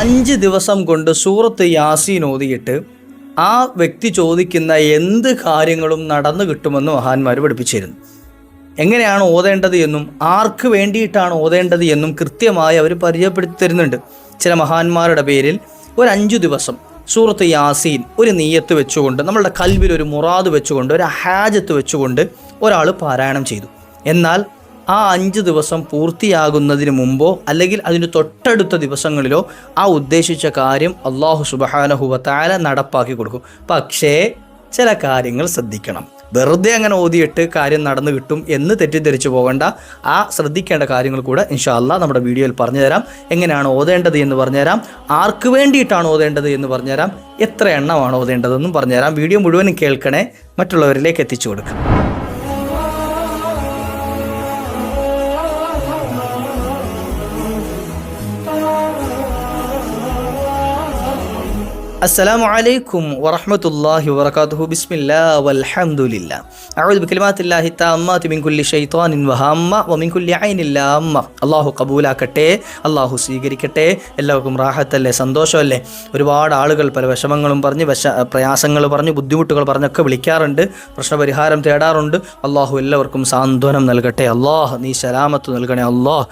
അഞ്ച് ദിവസം കൊണ്ട് സൂറത്ത് യാസീൻ ഓതിയിട്ട് ആ വ്യക്തി ചോദിക്കുന്ന എന്ത് കാര്യങ്ങളും നടന്നു കിട്ടുമെന്ന് മഹാന്മാർ പഠിപ്പിച്ചിരുന്നു. എങ്ങനെയാണ് ഓതേണ്ടത് എന്നും ആർക്ക് വേണ്ടിയിട്ടാണ് ഓതേണ്ടത് എന്നും കൃത്യമായി അവർ പരിചയപ്പെടുത്തി തരുന്നുണ്ട് ചില മഹാന്മാരുടെ പേരിൽ ഒരു അഞ്ചു ദിവസം സൂറത്ത് യാസീൻ ഒരു നീയത്ത് വെച്ചുകൊണ്ട് നമ്മളുടെ കൽവിൽ ഒരു മുറാദ് വെച്ചുകൊണ്ട് ഒരു ഹാജത്ത് വെച്ചുകൊണ്ട് ഒരാൾ പാരായണം ചെയ്തു. എന്നാൽ ആ അഞ്ച് ദിവസം പൂർത്തിയാകുന്നതിന് മുമ്പോ അല്ലെങ്കിൽ അതിന് തൊട്ടടുത്ത ദിവസങ്ങളിലോ ആ ഉദ്ദേശിച്ച കാര്യം അള്ളാഹു സുബഹാനഹുവത്താല നടപ്പാക്കി കൊടുക്കും. പക്ഷേ ചില കാര്യങ്ങൾ ശ്രദ്ധിക്കണം. വെറുതെ അങ്ങനെ ഓതിയിട്ട് കാര്യം നടന്നു കിട്ടും എന്ന് തെറ്റിദ്ധരിച്ചു പോകണ്ട. ആ ശ്രദ്ധിക്കേണ്ട കാര്യങ്ങൾ കൂടെ ഇൻഷാല്ല നമ്മുടെ വീഡിയോയിൽ പറഞ്ഞുതരാം. എങ്ങനെയാണ് ഓതേണ്ടത് എന്ന് പറഞ്ഞുതരാം. ആർക്ക് വേണ്ടിയിട്ടാണ് ഓതേണ്ടത് എന്ന് പറഞ്ഞുതരാം. എത്ര എണ്ണമാണ് ഓതേണ്ടതെന്നും പറഞ്ഞുതരാം. വീഡിയോ മുഴുവനും കേൾക്കണേ മറ്റുള്ളവരിലേക്ക് എത്തിച്ചു കൊടുക്കാം. السلام عليكم ورحمة الله وبركاته بسم الله والحمد لله أعوذ بكلمات الله التامات من كل شيطان وهامة ومن كل عين لامة അള്ളാഹു കബൂലാക്കട്ടെ അള്ളാഹു സ്വീകരിക്കട്ടെ എല്ലാവർക്കും റാഹത്തല്ലേ സന്തോഷമല്ലേ ഒരുപാട് ആളുകൾ പല വിഷമങ്ങളും പറഞ്ഞ് വിഷ പ്രയാസങ്ങൾ പറഞ്ഞ് ബുദ്ധിമുട്ടുകൾ പറഞ്ഞൊക്കെ വിളിക്കാറുണ്ട് പ്രശ്നപരിഹാരം തേടാറുണ്ട് അള്ളാഹു എല്ലാവർക്കും സാന്ത്വനം നൽകട്ടെ അള്ളാഹ് നീ സലാമത്ത് നൽകണേ അള്ളാഹ്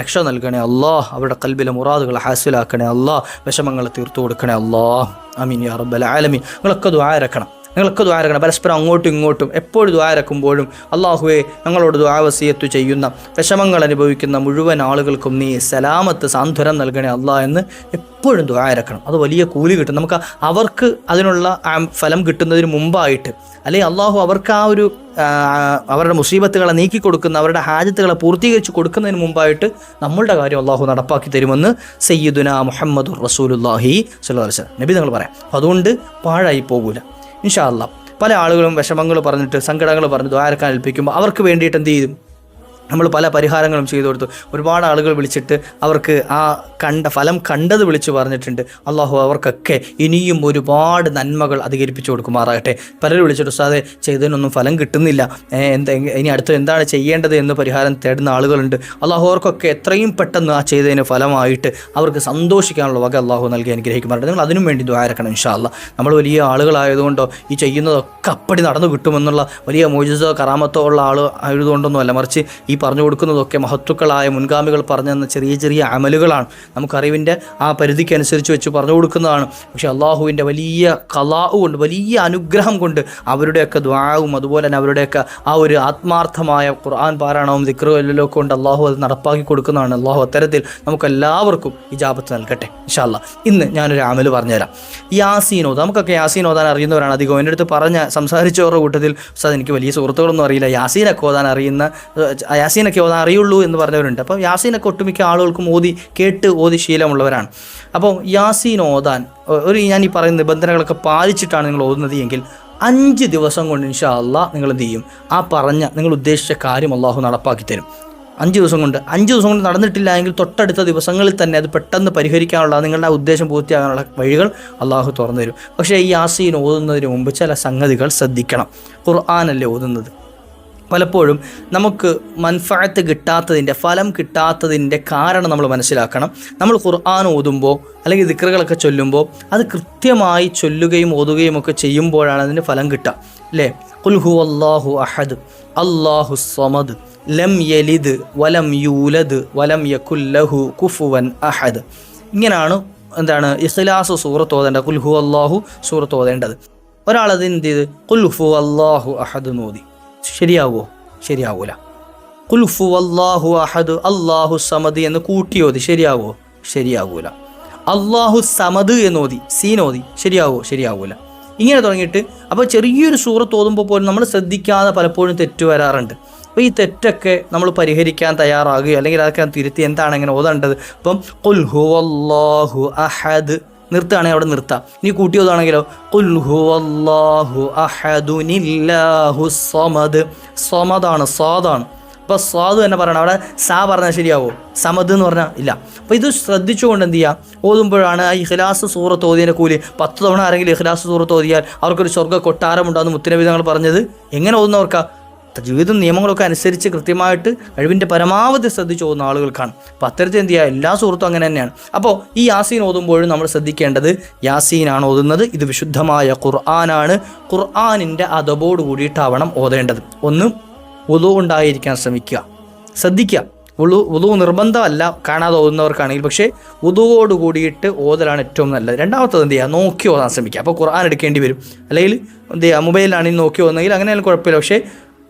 രക്ഷ നൽകണേ അള്ളാഹ് അവരുടെ കൽബിലെ മുറാദുകൾ ഹാസിലാക്കണേ അള്ളാഹ് വിഷമങ്ങൾ തീർത്തു കൊടുക്കണേ അള്ളാഹ് അമീൻ യാ റബ്ബൽ ആലമീൻ നിങ്ങളൊക്കെ ദ്വാരക്കണം നിങ്ങളൊക്കെ ദ്വാരക്കണം പരസ്പരം അങ്ങോട്ടും ഇങ്ങോട്ടും എപ്പോഴും ദ്വാരക്കുമ്പോഴും അള്ളാഹുവെ ഞങ്ങളോട് ദ്വാവസീയത്ത് ചെയ്യുന്ന വിഷമങ്ങൾ അനുഭവിക്കുന്ന മുഴുവൻ ആളുകൾക്കും നീ സലാമത്ത് സാന്ത്വനം നൽകണേ അള്ളാ എന്ന് എപ്പോഴും ദ്വാരക്കണം അത് വലിയ കൂലി കിട്ടും. നമുക്ക് അവർക്ക് അതിനുള്ള ഫലം കിട്ടുന്നതിന് മുമ്പായിട്ട് അല്ലെങ്കിൽ അള്ളാഹു അവർക്ക് ആ ഒരു അവരുടെ മുസീബത്തുകളെ നീക്കി കൊടുക്കുന്ന അവരുടെ ഹാജത്തുകളെ പൂർത്തീകരിച്ച് കൊടുക്കുന്നതിന് മുമ്പായിട്ട് നമ്മളുടെ കാര്യം അള്ളാഹു നടപ്പാക്കി തരുമെന്ന് സയ്യിദുന മുഹമ്മദ് റസൂലുല്ലാഹി അലൈഹി നബി നിങ്ങൾ പറയാം. അതുകൊണ്ട് പാഴായി പോകൂല. ഇൻഷാ അല്ലാ പല ആളുകളും വിഷമങ്ങൾ പറഞ്ഞിട്ട് സങ്കടങ്ങൾ പറഞ്ഞ് ദ്വാരക്കാൻ ഏൽപ്പിക്കുമ്പോൾ അവർക്ക് വേണ്ടിയിട്ട് എന്ത് ചെയ്യും? നമ്മൾ പല പരിഹാരങ്ങളും ചെയ്തു കൊടുത്തു. ഒരുപാട് ആളുകൾ വിളിച്ചിട്ട് അവർക്ക് ആ കണ്ട ഫലം കണ്ടത് വിളിച്ചു പറഞ്ഞിട്ടുണ്ട്. അള്ളാഹു അവർക്കൊക്കെ ഇനിയും ഒരുപാട് നന്മകൾ അധികരിപ്പിച്ചു കൊടുക്കുമാറാകട്ടെ. പലരും വിളിച്ചിട്ട് ഉസ്താദെ ചെയ്തതിനൊന്നും ഫലം കിട്ടുന്നില്ല. എന്താ ഇനി അടുത്ത് എന്താണ് ചെയ്യേണ്ടത്? എന്ന് പരിഹാരം തേടുന്ന ആളുകളുണ്ട്. അള്ളാഹു അവർക്കൊക്കെ എത്രയും പെട്ടെന്ന് ആ ചെയ്തതിന് ഫലമായിട്ട് അവർക്ക് സന്തോഷിക്കാനുള്ള വക അള്ളാഹു നൽകി അനുഗ്രഹിക്കുമാറുണ്ട് നിങ്ങൾ അതിനും വേണ്ടി ദ്വാരക്കണം ഇൻഷാല്ല നമ്മൾ വലിയ ആളുകളായതുകൊണ്ടോ ഈ ചെയ്യുന്നതൊക്കെ അപ്പടി നടന്നു കിട്ടുമെന്നുള്ള വലിയ മോചിതോ കറാമത്തോ ഉള്ള ആൾ ആയതുകൊണ്ടൊന്നുമല്ല. മറിച്ച് ഈ പറഞ്ഞു കൊടുക്കുന്നതൊക്കെ മഹത്വക്കളായ മുൻഗാമികൾ പറഞ്ഞു തന്ന ചെറിയ ചെറിയ അമലുകളാണ്. നമുക്കറിവിന്റെ ആ പരിധിക്ക് അനുസരിച്ച് വെച്ച് പറഞ്ഞു കൊടുക്കുന്നതാണ്. പക്ഷേ അള്ളാഹുവിന്റെ വലിയ കലാവ് കൊണ്ട് വലിയ അനുഗ്രഹം കൊണ്ട് അവരുടെയൊക്കെ ദ്വാവും അതുപോലെ തന്നെ അവരുടെയൊക്കെ ആ ഒരു ആത്മാർത്ഥമായ ഖുർആൻ പാരായണവും ദിക്റും കൊണ്ട് അള്ളാഹു അത് നടപ്പാക്കി കൊടുക്കുന്നതാണ് അള്ളാഹു അത്തരത്തിൽ നമുക്കെല്ലാവർക്കും ഇജാബത്ത് നൽകട്ടെ ഇൻഷാല്ല ഇന്ന് ഞാനൊരു അമൽ പറഞ്ഞുതരാം. ഓതാം നമുക്കൊക്കെ യാസീൻ അറിയുന്നവരാണ് അധികം എന്റെ അടുത്ത് പറഞ്ഞ സംസാരിച്ചവരുടെ കൂട്ടത്തിൽ സാർ എനിക്ക് വലിയ സുഹൃത്തുക്കളൊന്നും അറിയില്ല. യാസീനൊക്കെ ഓതാൻ അറിയുന്ന യാസീനൊക്കെ ഓതാൻ അറിയുള്ളൂ എന്ന് പറഞ്ഞവരുണ്ട്. അപ്പോൾ യാസീനൊക്കെ ഒട്ടുമിക്ക ആളുകൾക്കും ഓതി കേട്ട് ഓതി ശീലമുള്ളവരാണ്. അപ്പോൾ യാസീൻ ഓതാൻ ഒരു ഞാൻ ഈ പറയുന്ന നിബന്ധനകളൊക്കെ പാലിച്ചിട്ടാണ് നിങ്ങൾ ഓതുന്നത് എങ്കിൽ അഞ്ച് ദിവസം കൊണ്ട് ഇൻഷാ അള്ളാഹ് നിങ്ങൾ എന്ത് ചെയ്യും? ആ പറഞ്ഞ നിങ്ങൾ ഉദ്ദേശിച്ച കാര്യം അള്ളാഹു നടപ്പാക്കി തരും. അഞ്ച് ദിവസം കൊണ്ട് അഞ്ച് ദിവസം കൊണ്ട് നടന്നിട്ടില്ല എങ്കിൽ തൊട്ടടുത്ത ദിവസങ്ങളിൽ തന്നെ അത് പെട്ടെന്ന് പരിഹരിക്കാനുള്ള നിങ്ങളുടെ ഉദ്ദേശം പൂർത്തിയാകാനുള്ള വഴികൾ അള്ളാഹു തുറന്നു തരും. പക്ഷേ ഈ ആസീൻ ഓതുന്നതിന് മുമ്പ് ചില സംഗതികൾ ശ്രദ്ധിക്കണം. ഖുർആാനല്ലേ ഓതുന്നത്? പലപ്പോഴും നമുക്ക് മൻഫായത്ത് കിട്ടാത്തതിന്റെ ഫലം കിട്ടാത്തതിന്റെ കാരണം നമ്മൾ മനസ്സിലാക്കണം. നമ്മൾ ഖുർആൻ ഓതുമ്പോൾ അല്ലെങ്കിൽ ദിക്റുകളൊക്കെ ചൊല്ലുമ്പോൾ അത് കൃത്യമായി ചൊല്ലുകയും ഓതുകയും ഒക്കെ ചെയ്യുമ്പോഴാണ് അതിന് ഫലം കിട്ടുക. അല്ലേ? കുൽഹു അള്ളാഹു അഹദ് അള്ളാഹു സമദ് ലം യലിദ് വലം യൂലദ് വലം യക്കുല്ലഹു കുഫുവൻ അഹദ്. ഇങ്ങനെയാണ് എന്താണ് ഇഖ്ലാസ് സൂറത്ത് ഓതേണ്ടത് കുൽഹു അള്ളാഹു സൂറത്ത് ഓതേണ്ടത്. ഒരാളത് എന്ത് ചെയ്ത്? കുൽഹു അള്ളാഹു അഹദ് നോതി ശരിയാവുമോ ശരിയാവൂല. കുൽഫു അള്ളാഹു അഹദ് അള്ളാഹു സമദ് എന്ന് കൂട്ടിയോതി ശരിയാവുമോ ശരിയാവൂല. അള്ളാഹു സമദ് എന്നോതി സീനോതി ശരിയാവോ? ശരിയാവൂല. ഇങ്ങനെ തുടങ്ങിയിട്ട് അപ്പോൾ ചെറിയൊരു സൂറത്ത് ഓതുമ്പോൾ പോലും നമ്മൾ ശ്രദ്ധിക്കാതെ പലപ്പോഴും തെറ്റ് വരാറുണ്ട്. അപ്പോൾ ഈ തെറ്റൊക്കെ നമ്മൾ പരിഹരിക്കാൻ തയ്യാറാകുകയോ അല്ലെങ്കിൽ അതൊക്കെ തിരുത്തി എന്താണ് ഇങ്ങനെ ഓതേണ്ടത്? ഇപ്പം കുൽഹു അള്ളാഹു അഹദ് നിർത്തുകയാണെങ്കിൽ അവിടെ നിർത്താം. നീ കുൽഹു അഹദുനില്ലാഹു സമദ് സമദാണ് സ്വാദാണ് അപ്പോൾ സ്വാദ് തന്നെ പറയണം അവിടെ സാ പറഞ്ഞാൽ ശരിയാവോ? സമദ് എന്ന് പറഞ്ഞാൽ ഇല്ല. അപ്പോൾ ഇത് ശ്രദ്ധിച്ചുകൊണ്ട് എന്ത് ചെയ്യുക ഓതുമ്പോഴാണ് ആ ഇഖ്ലാസ് സൂറത്ത് ഓതിയതിന്റെ കൂലി. പത്ത് തവണ ആരെങ്കിലും ഇഖ്ലാസ് സൂറത്ത് ഓതിയാൽ അവർക്കൊരു സ്വർഗ കൊട്ടാരമുണ്ടാകുന്ന മുത്തനബി പറഞ്ഞത്. എങ്ങനെ ഓതുന്നവർക്കാ? ജീവിതം നിയമങ്ങളൊക്കെ അനുസരിച്ച് കൃത്യമായിട്ട് കഴിവിന്റെ പരമാവധി ശ്രദ്ധിച്ചു പോകുന്ന ആളുകൾക്കാണ്. അപ്പോൾ അത്തരത്തിൽ എന്ത് ചെയ്യുക എല്ലാ സുഹൃത്തും അങ്ങനെ തന്നെയാണ്. അപ്പോൾ ഈ യാസീൻ ഓതുമ്പോഴും നമ്മൾ ശ്രദ്ധിക്കേണ്ടത് യാസീനാണ് ഓതുന്നത്. ഇത് വിശുദ്ധമായ ഖുർആനാണ്. ഖുർആാനിന്റെ അതബോട് കൂടിയിട്ടാവണം ഓതേണ്ടത്. ഒന്ന് ഉതു ഉണ്ടായിരിക്കാൻ ശ്രമിക്കുക. ശ്രദ്ധിക്കുക. ഉളു ഉതു നിർബന്ധമല്ല കാണാതെ ഓതുന്നവർക്കാണെങ്കിൽ പക്ഷേ ഉതുവോട് കൂടിയിട്ട് ഓതലാണ് ഏറ്റവും നല്ലത്. രണ്ടാമത്തത് എന്ത് ചെയ്യുക നോക്കി ഓതാൻ ശ്രമിക്കുക. അപ്പോൾ ഖുർആൻ എടുക്കേണ്ടി വരും. അല്ലെങ്കിൽ എന്ത് ചെയ്യുക മൊബൈലിലാണെങ്കിൽ നോക്കി ഓതുന്നെങ്കിൽ അങ്ങനെയാലും കുഴപ്പമില്ല. പക്ഷേ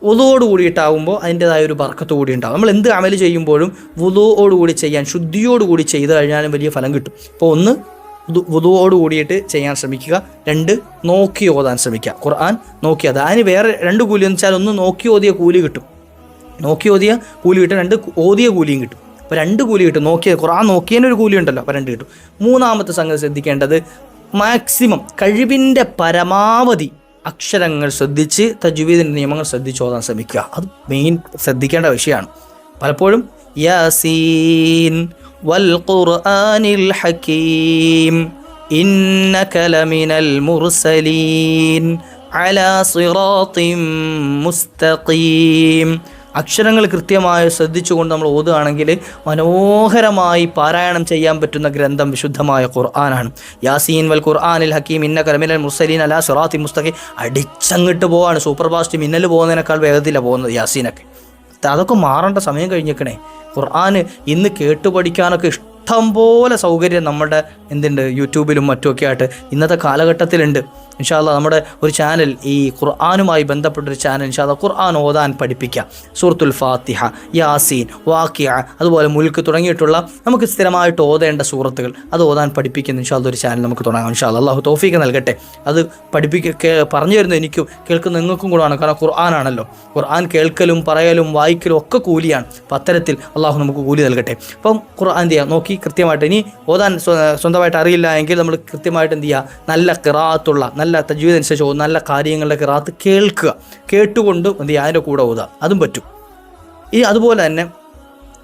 വുതുവോട് കൂടിയിട്ടാവുമ്പോൾ അതിന്റെതായ ഒരു ബർക്കത്ത് കൂടി ഉണ്ടാവും. നമ്മൾ എന്ത് അമൽ ചെയ്യുമ്പോഴും വുതുവോട് കൂടി ചെയ്യാൻ ശുദ്ധിയോട് കൂടി ചെയ്ത് കഴിഞ്ഞാലും വലിയ ഫലം കിട്ടും. അപ്പോൾ ഒന്ന് വുതുവോട് കൂടിയിട്ട് ചെയ്യാൻ ശ്രമിക്കുക. രണ്ട് നോക്കി ഓതാൻ ശ്രമിക്കുക. ഖുർആൻ നോക്കി അത് അതിന് വേറെ രണ്ട് കൂലി എന്ന് വെച്ചാൽ ഒന്ന് നോക്കി ഓതിയ കൂലി കിട്ടും. നോക്കി ഓതിയ കൂലി കിട്ടും രണ്ട് ഓതിയ കൂലിയും കിട്ടും. അപ്പോൾ രണ്ട് കൂലി കിട്ടും. നോക്കിയ ഖുർആൻ നോക്കിയതിന് ഒരു കൂലി ഉണ്ടല്ലോ അപ്പോൾ രണ്ട് കിട്ടും. മൂന്നാമത്തെ സംഗതി ശ്രദ്ധിക്കേണ്ടത് മാക്സിമം കഴിവിന്റെ പരമാവധി അക്ഷരങ്ങൾ ശ്രദ്ധിച്ച് തജ്വീദിന്റെ നിയമങ്ങൾ ശ്രദ്ധിച്ച് ഓതാൻ ശ്രമിക്കുക. അത് മെയിൻ ശ്രദ്ധിക്കേണ്ട വിഷയമാണ്. പലപ്പോഴും യാസീൻ വൽ ഖുർആനിൽ ഹക്കീം ഇന്നക ലമിനൽ മുർസലീൻ അലാ സിറാത്തിൻ മുസ്തഖീം. അക്ഷരങ്ങൾ കൃത്യമായി ശ്രദ്ധിച്ചുകൊണ്ട് നമ്മൾ ഓതുകയാണെങ്കിൽ മനോഹരമായി പാരായണം ചെയ്യാൻ പറ്റുന്ന ഗ്രന്ഥം വിശുദ്ധമായ ഖുർആനാണ്. യാസീൻ വൽ ഖുർആാനിൽ ഹക്കീം ഇന്ന കരമിനൽ മുസലീൻ അല സിറാത്തി മുസ്തഖി. അടിച്ചങ്ങിട്ട് പോവാണ് സൂപ്പർ ഫാസ്റ്റ് മിന്നൽ പോകുന്നതിനേക്കാൾ വേഗത്തിലാണ് പോകുന്നത് യാസീനൊക്കെ. അതൊക്കെ മാറേണ്ട സമയം കഴിഞ്ഞേക്കണേ ഖുർആൻ ഇന്ന് കേട്ടുപഠിക്കാനൊക്കെ ഇഷ്ടം പോലെ സൗകര്യം നമ്മുടെ എന്തുണ്ട് യൂട്യൂബിലും മറ്റുമൊക്കെ ആയിട്ട് ഇന്നത്തെ കാലഘട്ടത്തിലുണ്ട്. ഇൻഷാല്ല നമ്മുടെ ഒരു ചാനൽ ഈ ഖുർആാനുമായി ബന്ധപ്പെട്ടൊരു ചാനൽ ഇൻഷാല്ല ഖുർആൻ ഓതാൻ പഠിപ്പിക്കുക സൂറത്തുൽ ഫാത്തിഹ യാസീൻ വാക്കിയ അതുപോലെ മുൽക്ക് തുടങ്ങിയിട്ടുള്ള നമുക്ക് സ്ഥിരമായിട്ട് ഓതേണ്ട സൂറത്തുകൾ അത് ഓതാൻ പഠിപ്പിക്കുന്ന ഇൻഷാല്ല ഒരു ചാനൽ നമുക്ക് തുടങ്ങാം. ഇൻഷാല്ല അള്ളാഹു തോഫീക്ക് നൽകട്ടെ. അത് പഠിപ്പിക്ക പറഞ്ഞു തരുന്നത് എനിക്കും കേൾക്കുന്ന നിങ്ങൾക്കും കൂടാണ്. കാരണം ഖുർആനാണല്ലോ ഖുർആൻ കേൾക്കലും പറയലും വായിക്കലും ഒക്കെ കൂലിയാണ്. അപ്പം അത്തരത്തിൽ അള്ളാഹു നമുക്ക് കൂലി നൽകട്ടെ. അപ്പം ഖുർആൻ എന്ത് നോക്കി കൃത്യമായിട്ട് ഇനി ഓതാൻ സ്വന്തമായിട്ട് അറിയില്ല എങ്കിൽ നമ്മൾ കൃത്യമായിട്ട് എന്ത് ചെയ്യുക നല്ല കിറാത്തുള്ള നല്ല തജ്വീദ് അനുസരിച്ച് നല്ല കാര്യങ്ങളുടെ കിറാത്ത് കേൾക്കുക. കേട്ടുകൊണ്ട് എന്ത് ചെയ്യുക? അതിന്റെ കൂടെ ഓതുക. അതും പറ്റും. ഈ അതുപോലെ തന്നെ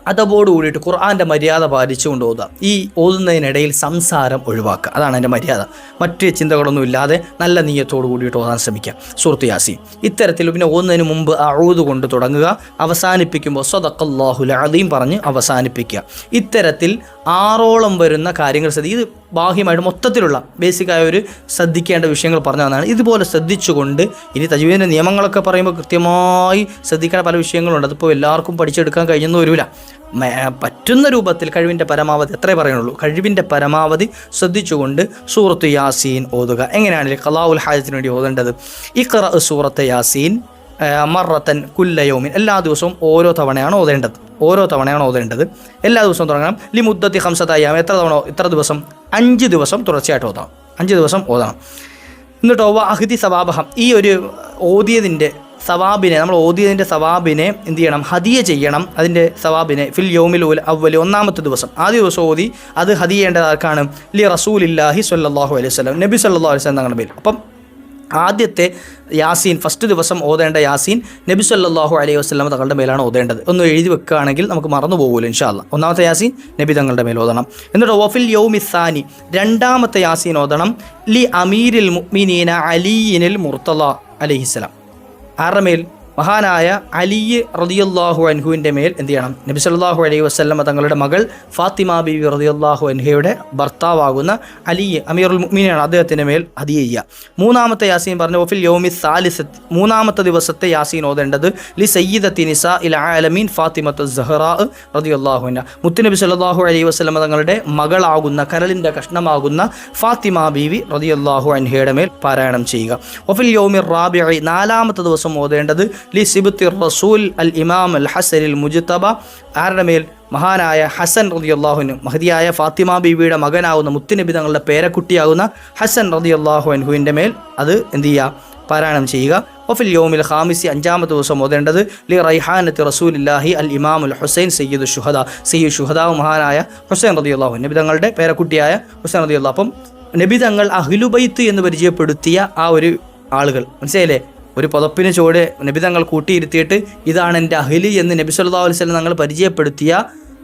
അതബോട് കൂടിയിട്ട് ഖുർആാന്റെ മര്യാദ പാലിച്ചുകൊണ്ട് ഓതുക. ഈ ഓതുന്നതിനിടയിൽ സംസാരം ഒഴിവാക്കുക. അതാണ് എന്റെ മര്യാദ. മറ്റ് ചിന്തകളൊന്നും ഇല്ലാതെ നല്ല നീയത്തോട് കൂടിയിട്ട് ഓതാൻ ശ്രമിക്കുക. സുഹൃത്ത് യാസി ഇത്തരത്തിൽ പിന്നെ ഓതുന്നതിന് മുമ്പ് അഴുത് കൊണ്ട് തുടങ്ങുക. അവസാനിപ്പിക്കുമ്പോൾ സ്വതക്കല്ലാഹുൽ പറഞ്ഞ് അവസാനിപ്പിക്കുക. ഇത്തരത്തിൽ ആറോളം വരുന്ന കാര്യങ്ങൾ ശ്രദ്ധിക്കുക. ഇത് ബാഹ്യമായിട്ട് മൊത്തത്തിലുള്ള ബേസിക്കായ ഒരു ശ്രദ്ധിക്കേണ്ട വിഷയങ്ങൾ പറഞ്ഞു തന്നാണ് ഇതുപോലെ ശ്രദ്ധിച്ചുകൊണ്ട് ഇനി തജ്വീദിന്റെ നിയമങ്ങളൊക്കെ പറയുമ്പോൾ കൃത്യമായി ശ്രദ്ധിക്കേണ്ട പല വിഷയങ്ങളുണ്ട്. അതിപ്പോൾ എല്ലാവർക്കും പഠിച്ചെടുക്കാൻ കഴിഞ്ഞെന്ന് വരില്ല പറ്റുന്ന രൂപത്തിൽ കഴിവിന്റെ പരമാവധി എത്രേ പറയുള്ളൂ. കഴിവിന്റെ പരമാവധി ശ്രദ്ധിച്ചുകൊണ്ട് സൂറത്ത് യാസീൻ ഓതുക. എങ്ങനെയാണെങ്കിൽ കലാവുൽ ഹാജത്തിന് വേണ്ടി ഓതേണ്ടത്? ഇഖറ സൂറത്ത് യാസീൻ മറത്തൻ കുല്ലയോമിൻ എല്ലാ ദിവസവും ഓരോ തവണയാണ് ഓതേണ്ടത്. ഓരോ തവണയാണ് ഓതേണ്ടത്. എല്ലാ ദിവസവും തുടങ്ങണം. ലി മുദ്ദത്തി ഹംസത്തായാം എത്ര തവണ ഇത്ര ദിവസം അഞ്ച് ദിവസം തുടർച്ചയായിട്ട് ഓതാം. അഞ്ച് ദിവസം ഓതണം എന്നിട്ടോ അഹിതി സവാബഹം. ഈ ഒരു ഓതിയതിന്റെ സവാബിനെ നമ്മൾ ഓതിയതിന്റെ സവാബിനെ എന്ത് ചെയ്യണം? ഹദിയ ചെയ്യണം അതിന്റെ സവാബിനെ. ഫിൽ യോമിൽ അവൽ ഒന്നാമത്തെ ദിവസം. ആദ്യ ദിവസം ഓതി അത് ഹതിയേണ്ടത് ആർക്കാണ്? ലി റസൂലില്ലാഹി സല്ലാഹു അലൈഹി സ്വലം നബി സല്ലാ അലൈഹി സ്വലം തങ്ങളുടെ പേര് അപ്പം ആദ്യത്തെ യാസീൻ ഫസ്റ്റ് ദിവസം ഓതേണ്ട യാസീൻ നബി സല്ലാഹു അലൈഹി വസ്ലം തങ്ങളുടെ മേലാണ് ഓതേണ്ടത്. ഒന്ന് എഴുതി വെക്കുകയാണെങ്കിൽ നമുക്ക് മറന്നു പോകുമല്ലോ ഇൻഷാല്ല ഒന്നാമത്തെ യാസീൻ നബി തങ്ങളുടെ മേൽ ഓതണം. എന്നിട്ട് ഓഫിൽ യൗമിസാനി രണ്ടാമത്തെ യാസീൻ ഓതണം. ലി അമീരിൽ മുഅ്മിനീന അലീനിൽ മുർത്തല അലഹിസ്സലാം ആരുടെ മേൽ? മഹാനായ അലി റതിയല്ലാഹു അൻഹുവിന്റെ മേൽ എന്ത് ചെയ്യണം? നബി സല്ലാഹു അലൈഹി വസ്ലമ തങ്ങളുടെ മകൾ ഫാത്തിമ ബിബി റതിയല്ലാഹു അൻഹയുടെ ഭർത്താവാകുന്ന അലി അമീറുൽ മുഅ്മിനാണ് അദ്ദേഹത്തിന്റെ മേൽ അതി ചെയ്യുക. മൂന്നാമത്തെ യാസീൻ പറഞ്ഞു ഒഫിൽ യോമി സാലിസത്ത് മൂന്നാമത്തെ ദിവസത്തെ യാസീൻ ഓതേണ്ടത് ലി സയ്യിദത്തി നിസ ഇൽ ആലമീൻ ഫാത്തിമത്ത് സഹറാ റതിയല്ലാഹുന മുത്തുനബി സല്ലാഹു അലൈഹി വസ്ലമ തങ്ങളുടെ മകളാകുന്ന കരളിന്റെ കഷ്ണമാകുന്ന ഫാത്തിമ ബീവി റതിയല്ലാഹു അൻഹയുടെ മേൽ പാരായണം ചെയ്യുക. ഒഫിൽ യോമി റാബി നാലാമത്തെ ദിവസം ഓതേണ്ടത് ലി സിബുത്തി റസൂൽ അൽ ഇമാം അൽ ഹസനിൽ മുജിത്തബ ആരുടെ മേൽ മഹാനായ ഹസൻ റതി അള്ളാഹുനു മഹതിയായ ഫാത്തിമ ബീവിയുടെ മകനാവുന്ന മുത്തുനബി തങ്ങളുടെ പേരക്കുട്ടിയാകുന്ന ഹസൻ റതി അള്ളാഹു മേൽ അത് എന്ത് ചെയ്യുക? പാരായണം ചെയ്യുക. ഒഫിൽ യോമിൽ ഖാമിസി അഞ്ചാമത്തെ ദിവസം ഓതേണ്ടത് ലി റൈഹാനത്ത് റസൂലില്ലാഹി അൽ ഇമാം ഉൽ ഹുസൈൻ സയ്യിദ് ഷുഹദ. സയ്യിദ് ഷുഹദാവ് മഹാനായ ഹുസൈൻ റതി അള്ളാഹു നബി തങ്ങളുടെ പേരക്കുട്ടിയായ ഹുസൈൻ റതി അള്ളാഹ് അപ്പം നബി തങ്ങൾ അഹ്ലുബൈത്ത് എന്ന് പരിചയപ്പെടുത്തിയ ആ ഒരു ആളുകൾ. മനസ്സിലായില്ലേ? ഒരു പുതപ്പിന് ചുവട് നബി തങ്ങൾ കൂട്ടിയിരുത്തിയിട്ട് ഇതാണ് എന്റെ അഹിലി എന്ന് നബി സല്ലാ അലൈവല്ലം തങ്ങൾ പരിചയപ്പെടുത്തിയ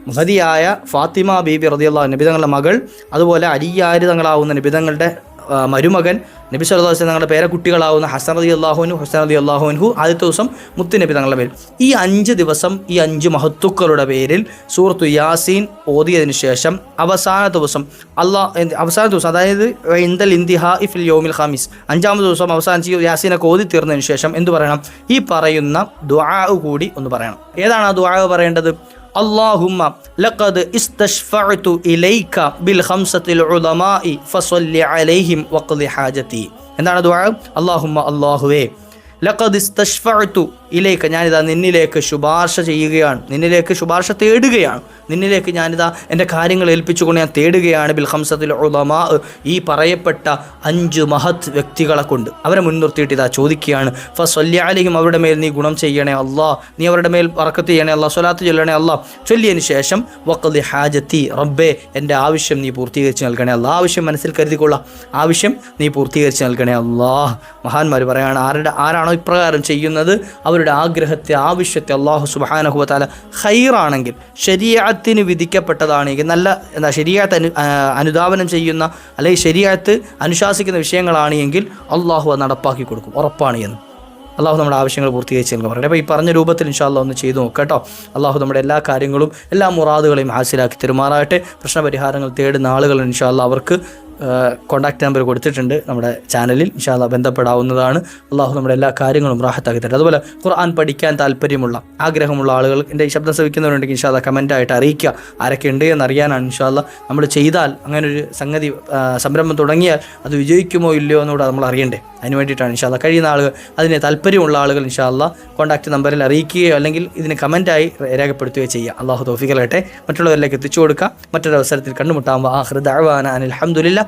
മഹതിയായ ഫാത്തിമ ബീബി റതിയുള്ള നബി തങ്ങളുടെ മകൾ അതുപോലെ അരിയാരി തങ്ങളാവുന്ന നബി തങ്ങളുടെ ആ, മരുമകൻ നബി സല്ലല്ലാഹു വസ്ലം തങ്ങളുടെ പേരെ കുട്ടികളാവുന്ന ഹസൻ അലി അള്ളാഹുനു ഹസൻ അലി അള്ളാഹുൻഹു ആദ്യത്തെ ദിവസം മുത്തുനബി തങ്ങളുടെ പേര് ഈ അഞ്ച് ദിവസം ഈ അഞ്ച് മഹത്തുക്കളുടെ പേരിൽ സൂറത്തു യാസീൻ ഓതിയതിനു ശേഷം അവസാന ദിവസം അള്ളാഹ് അവസാന ദിവസം അതായത് ഇന്ദൽ ഇന്തിഹ ഇഫിൽ യോമിൽ ഖാമിസ് അഞ്ചാമത് ദിവസം അവസാനിച്ച് യാസീനൊക്കെ ഓതി തീർന്നതിന് ശേഷം എന്ത് പറയണം? ഈ പറയുന്ന ദുആ കൂടി ഒന്ന് പറയണം. ഏതാണ് ആ ദുആ പറയേണ്ടത്? اللهم لقد استشفعت إليك بالخمسة العلماء فصل عليهم وقض حاجتي എന്താണ് ദുആ അല്ലാഹുമ്മ അല്ലാഹുവേ ലഖദ് ഇസ്തഷ്ഫഅതു ഇലൈക ഞാനിതാ നിന്നിലേക്ക് ശുപാർശ ചെയ്യുകയാണ്. നിന്നിലേക്ക് ശുപാർശ തേടുകയാണ്. നിന്നിലേക്ക് ഞാനിതാ എന്റെ കാര്യങ്ങൾ ഏൽപ്പിച്ചുകൊണ്ട് ഞാൻ തേടുകയാണ്. ബിൽഹംസത്തിൽ ഉളമാ ഈ പറയപ്പെട്ട അഞ്ച് മഹത് വ്യക്തികളെ കൊണ്ട്. അവരെ മുൻനിർത്തിയിട്ട് ഇതാ ചോദിക്കുകയാണ്. ഫസ്വല്യാലിയും അവരുടെ മേൽ നീ ഗുണം ചെയ്യണേ അല്ലാ നീ അവരുടെ മേൽ വറക്കത്ത് ചെയ്യണേ അല്ലാ സ്വലാത്ത് ചൊല്ലണേ അല്ലാ ചൊല്ലിയതിന് ശേഷം വക്കലി ഹാജത്തി റബ്ബേ എന്റെ ആവശ്യം നീ പൂർത്തീകരിച്ച് നൽകണേ അല്ലാ ആവശ്യം മനസ്സിൽ കരുതിക്കൊള്ള. ആവശ്യം നീ പൂർത്തീകരിച്ച് നൽകണേ അല്ലാ മഹാന്മാർ പറയാണ് ആരുടെ ആരാണോ ഇപ്രകാരം ചെയ്യുന്നത്? അവരുടെ ആഗ്രഹത്തെ ആവശ്യത്തെ അള്ളാഹു സുബാനഹുബത്താല ഹൈറാണെങ്കിൽ ശരീരത്തിന് വിധിക്കപ്പെട്ടതാണെങ്കിൽ നല്ല എന്താ ശരീരത്ത് അനു അനുധാവനം ചെയ്യുന്ന അല്ലെങ്കിൽ ശരീരത്ത് അനുശാസിക്കുന്ന വിഷയങ്ങളാണ് എങ്കിൽ അള്ളാഹു അത് നടപ്പാക്കി കൊടുക്കും. ഉറപ്പാണ് എന്ന്. അള്ളാഹു നമ്മുടെ ആവശ്യങ്ങൾ പൂർത്തീകരിച്ച് നൽകാൻ പറയട്ടെ. അപ്പോൾ ഈ പറഞ്ഞ രൂപത്തിൽ ഇൻഷാല്ല ഒന്ന് ചെയ്തു നോക്കട്ടോ. കേട്ടോ അള്ളാഹു നമ്മുടെ എല്ലാ കാര്യങ്ങളും എല്ലാ മുറാദുകളെയും ഹാസിലാക്കി തെരുമാറാകട്ടെ. പ്രശ്നപരിഹാരങ്ങൾ തേടുന്ന ആളുകൾ ഇൻഷാല്ല അവർക്ക് കോൺടാക്ട് നമ്പർ കൊടുത്തിട്ടുണ്ട് നമ്മുടെ ചാനലിൽ ഇൻഷാല്ല ബന്ധപ്പെടാവുന്നതാണ്. അള്ളാഹു നമ്മുടെ എല്ലാ കാര്യങ്ങളും റാഹത്താക്കി തരും. അതുപോലെ ഖുർആൻ പഠിക്കാൻ താല്പര്യമുള്ള ആഗ്രഹമുള്ള ആളുകൾ എന്റെ ശബ്ദം ശ്രവിക്കുന്നവരുണ്ടെങ്കിൽ ഇൻഷാല്ല കമന്റായിട്ട് അറിയിക്കുക. ആരൊക്കെ ഉണ്ട് എന്ന് അറിയാനാണ് ഇൻഷാല്ല നമ്മൾ ചെയ്താൽ അങ്ങനെ ഒരു സംഗതി സംരംഭം തുടങ്ങിയാൽ അത് വിജയിക്കുമോ ഇല്ലയോ എന്നുകൂടെ നമ്മൾ അറിയണ്ടേ. അതിന് വേണ്ടിയിട്ടാണ് ഇൻഷാല്ല കഴിയുന്ന ആളുകൾ അതിന് താല്പര്യമുള്ള ആളുകൾ ഇൻഷാല്ല കോൺടാക്ട് നമ്പറിൽ അറിയിക്കുകയോ അല്ലെങ്കിൽ ഇതിന് കമന്റായി രേഖപ്പെടുത്തുകയോ ചെയ്യുക. അള്ളാഹു തോഫിക്കലാകട്ടെ മറ്റുള്ളവരിലേക്ക് എത്തിച്ചു കൊടുക്കുക. മറ്റൊരു അവസരത്തിൽ കണ്ടുമുട്ടാകുമ്പോൾ ആഹ്റദ് അനിൽ